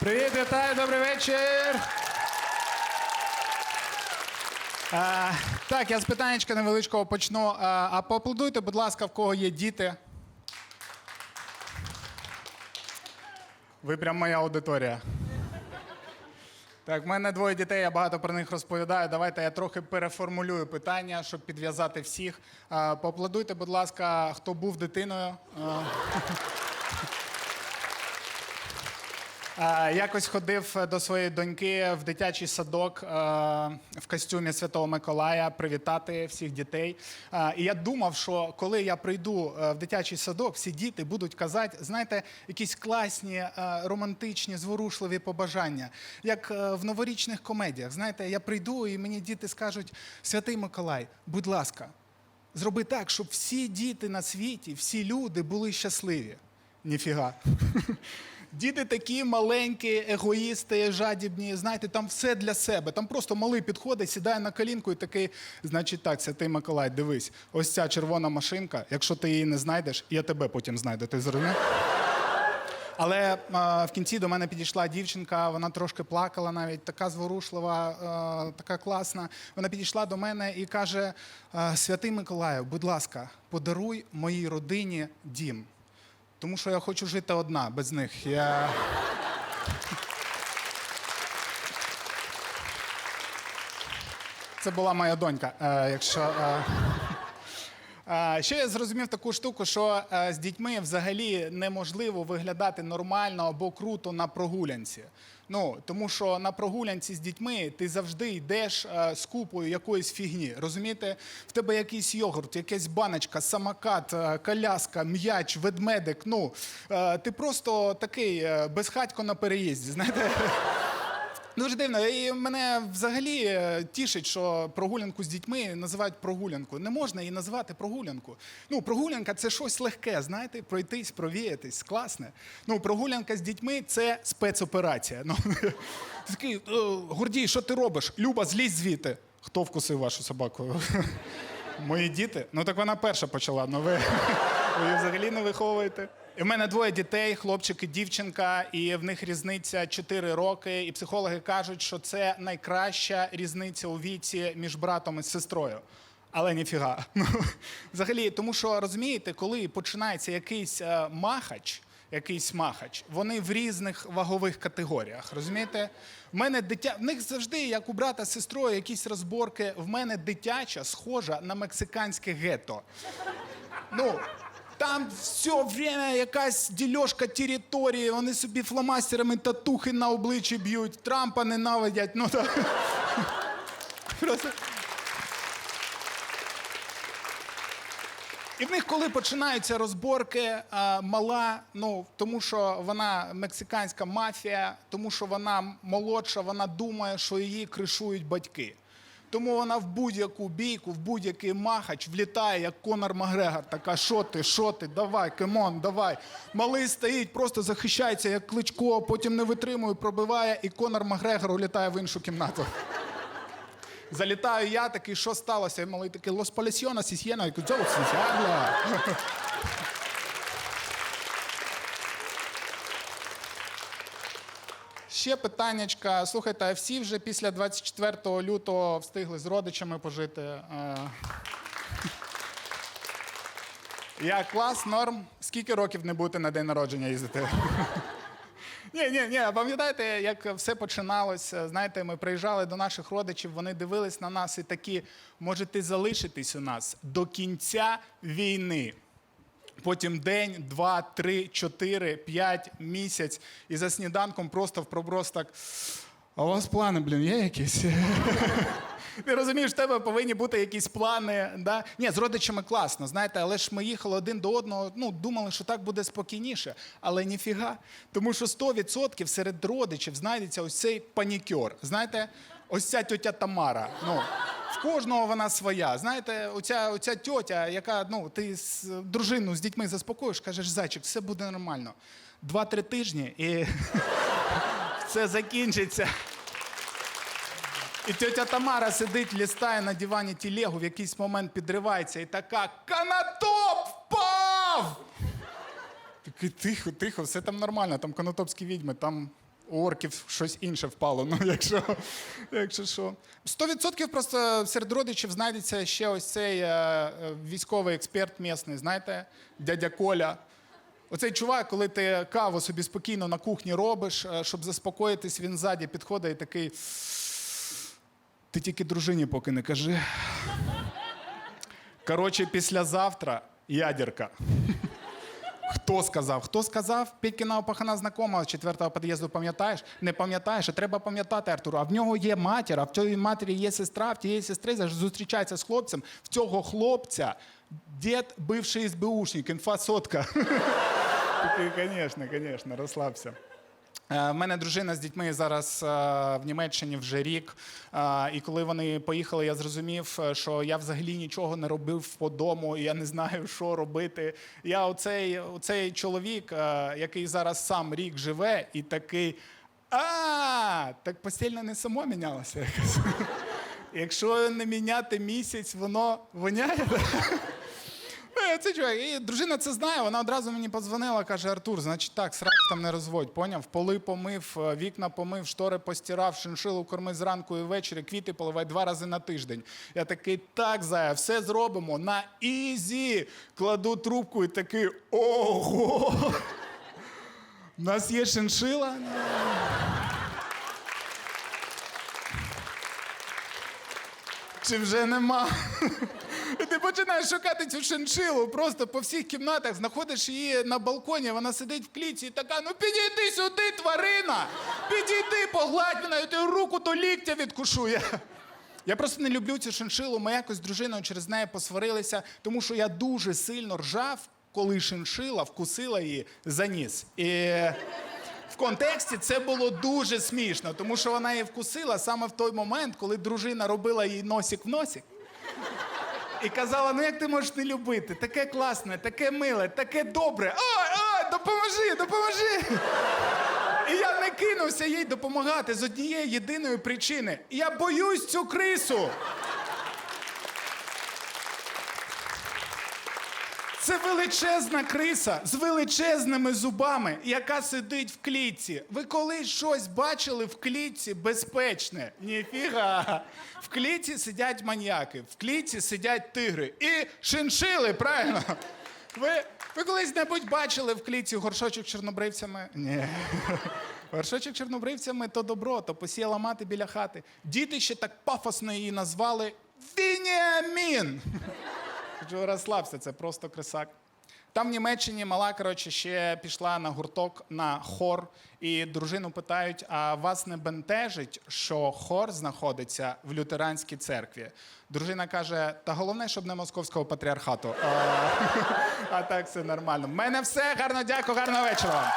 Привіт, вітаю, добрий вечір. А, так, я з питаннячка невеличкого почну. А, а поаплодуйте, будь ласка, в кого є діти. Ви прям моя аудиторія. Так, в мене двоє дітей, я багато про них розповідаю. Давайте я трохи переформулюю питання, щоб підв'язати всіх. А, поаплодуйте, будь ласка, хто був дитиною. А, Е, Якось ходив до своєї доньки в дитячий садок е, в костюмі Святого Миколая привітати всіх дітей. Е, І я думав, що коли я прийду е, в дитячий садок, всі діти будуть казати, знаєте, якісь класні, е, романтичні, зворушливі побажання, як е, в новорічних комедіях. Знаєте, я прийду і мені діти скажуть: Святий Миколай, будь ласка, зроби так, щоб всі діти на світі, всі люди були щасливі. Ніфіга. Діти такі маленькі, егоїсти, жадібні. Знаєте, там все для себе. Там просто малий підходить, сідає на колінку і такий, значить так, ти, Миколай, дивись, ось ця червона машинка, якщо ти її не знайдеш, я тебе потім знайду. Ти зрозумів? Але а, в кінці до мене підійшла дівчинка, вона трошки плакала навіть, така зворушлива, а, така класна. Вона підійшла до мене і каже: «А, Святий Миколаю, будь ласка, подаруй моїй родині дім. Тому що я хочу жити одна без них. Я... Це була моя донька. Е, якщо, е... Ще я зрозумів таку штуку, що е, з дітьми взагалі неможливо виглядати нормально або круто на прогулянці. Ну, тому що на прогулянці з дітьми ти завжди йдеш е, з купою якоїсь фігні. Розумієте? В тебе якийсь йогурт, якась баночка, самокат, е, коляска, м'яч, ведмедик. Ну, ти просто такий безхатько на переїзді. Знаєте? Дуже дивно. І мене взагалі е, тішить, що прогулянку з дітьми називають прогулянку. Не можна її називати прогулянку. Ну, прогулянка це щось легке, знаєте, пройтись, провіятись, класне. Ну, прогулянка з дітьми це спецоперація. Ну, такий, «Е, Гордій, що ти робиш? Люба, злізь звідти. Хто вкусив вашу собаку? Мої діти? Ну так вона перша почала. Ну ви, ви взагалі не виховуєте. В мене двоє дітей, хлопчик і дівчинка, і в них різниця 4 роки. І психологи кажуть, що це найкраща різниця у віці між братом і сестрою. Але ніфіга. Ну, взагалі, тому що розумієте, коли починається якийсь е, махач, якийсь махач, вони в різних вагових категоріях. Розумієте? В мене дитя в них завжди, як у брата з сестрою, якісь розборки. В мене дитяча схожа на мексиканське гетто. Ну, там все время якась дільошка території, вони собі фломастерами татухи на обличчі б'ють, Трампа ненавидять. Ну, так. І в них, коли починаються розборки, мала, ну тому що вона мексиканська мафія, тому що вона молодша, вона думає, що її кришують батьки. Тому вона в будь-яку бійку, в будь-який махач влітає, як Конор Макгрегор. Така, що ти, що ти, давай, кемон, давай. Малий стоїть, просто захищається, як кличко, потім не витримує, пробиває, і Конор Макгрегор улітає в іншу кімнату. Залітаю я такий, що сталося? І малий такий, Лос Полісіонас Сісьєна, я кажу, «Цього Ще питаннячка. Слухайте, а всі вже після 24 лютого встигли з родичами пожити. Е. Я клас, норм. Скільки років не будете на день народження їздити? Ні, ні, ні, пам'ятаєте, як все починалося? Знаєте, ми приїжджали до наших родичів, вони дивились на нас і такі, можете залишитись у нас до кінця війни. Потім день, два, три, чотири, п'ять, місяць. І за сніданком просто в проброс так. А у вас плани, блін, є якісь? Ти розумієш, в тебе повинні бути якісь плани. Да? Ні, з родичами класно, знаєте, але ж ми їхали один до одного, ну, думали, що так буде спокійніше. Але ніфіга. Тому що 100% серед родичів знайдеться ось цей панікер. Знаєте, ось ця тьотя Тамара. Ну, в кожного вона своя. Знаєте, оця, оця тьотя, яка ну, ти з дружину з дітьми заспокоїш, кажеш, зайчик, все буде нормально. Два-три тижні і це закінчиться. І тетя Тамара сидить, лістає на дивані тілегу, в якийсь момент підривається і така Канатоп впав! Такий тихо, тихо, все там нормально, там канатопські відьми, там у орків щось інше впало. Ну, якщо, якщо що. 100% просто серед родичів знайдеться ще ось цей е, військовий експерт місний, знаєте, дядя Коля. Оцей чувак, коли ти каву собі спокійно на кухні робиш, е, щоб заспокоїтись, він ззаді підходить і такий. Ти тільки дружині поки не кажи. Коротше, післязавтра ядерка. Хто сказав? Хто сказав? Петькіна пахана знакома з четвертого під'їзду, пам'ятаєш? Не пам'ятаєш, а треба пам'ятати, Артур. А в нього є матір, а в тієї матері є сестра, в тієї сестри зустрічається з хлопцем. В цього хлопця дід бивший СБУшник, інфа сотка. Звісно, звісно, розслабся. Е, В мене дружина з дітьми зараз е, в Німеччині вже рік. Е, І коли вони поїхали, я зрозумів, е, що я взагалі нічого не робив по дому, і я не знаю, що робити. Я оцей, оцей чоловік, е, який зараз сам рік живе, і такий. А, так постільне не само мінялося. Якщо не міняти місяць, воно воняє. Це чувак, і дружина це знає, вона одразу мені подзвонила, каже: Артур, значить так, срач там не розводь, поняв? Поли помив, е, вікна помив, штори постирав, шиншилу корми зранку і ввечері, квіти поливай два рази на тиждень. Я такий, так, зая, все зробимо на ізі. Кладу трубку і такий ого. У нас є шиншила. Чи вже нема? Ти починаєш шукати цю шиншилу просто по всіх кімнатах, знаходиш її на балконі, вона сидить в клітці і така: ну підійди сюди, тварина! Підійди, погладь мене, я тебе руку до ліктя відкушу. Я, я просто не люблю цю шиншилу. Ми якось з дружиною через неї посварилися, тому що я дуже сильно ржав, коли шиншила вкусила її за ніс. І в контексті це було дуже смішно, тому що вона її вкусила саме в той момент, коли дружина робила їй носик в носик. І казала: ну як ти можеш не любити? Таке класне, таке миле, таке добре. Ой, ой, допоможи, допоможи. І я не кинувся їй допомагати з однієї єдиної причини. Я боюсь цю крису. Це величезна криса з величезними зубами, яка сидить в клітці. Ви колись щось бачили в клітці безпечне? Ніфіга. В клітці сидять маньяки, в клітці сидять тигри і шиншили, правильно? Ви, ви колись-небудь бачили в клітці горшочок чорнобривцями? Ні. Горшочок чорнобривцями то добро, то посіяла мати біля хати. Діти ще так пафосно її назвали Вініамін. Кажу, розслабся, це просто крисак. Там в Німеччині мала, коротше, ще пішла на гурток на хор, і дружину питають: а вас не бентежить, що хор знаходиться в лютеранській церкві? Дружина каже: та головне, щоб не московського патріархату. А, так все нормально. В мене все. Гарно дякую, гарного вечора.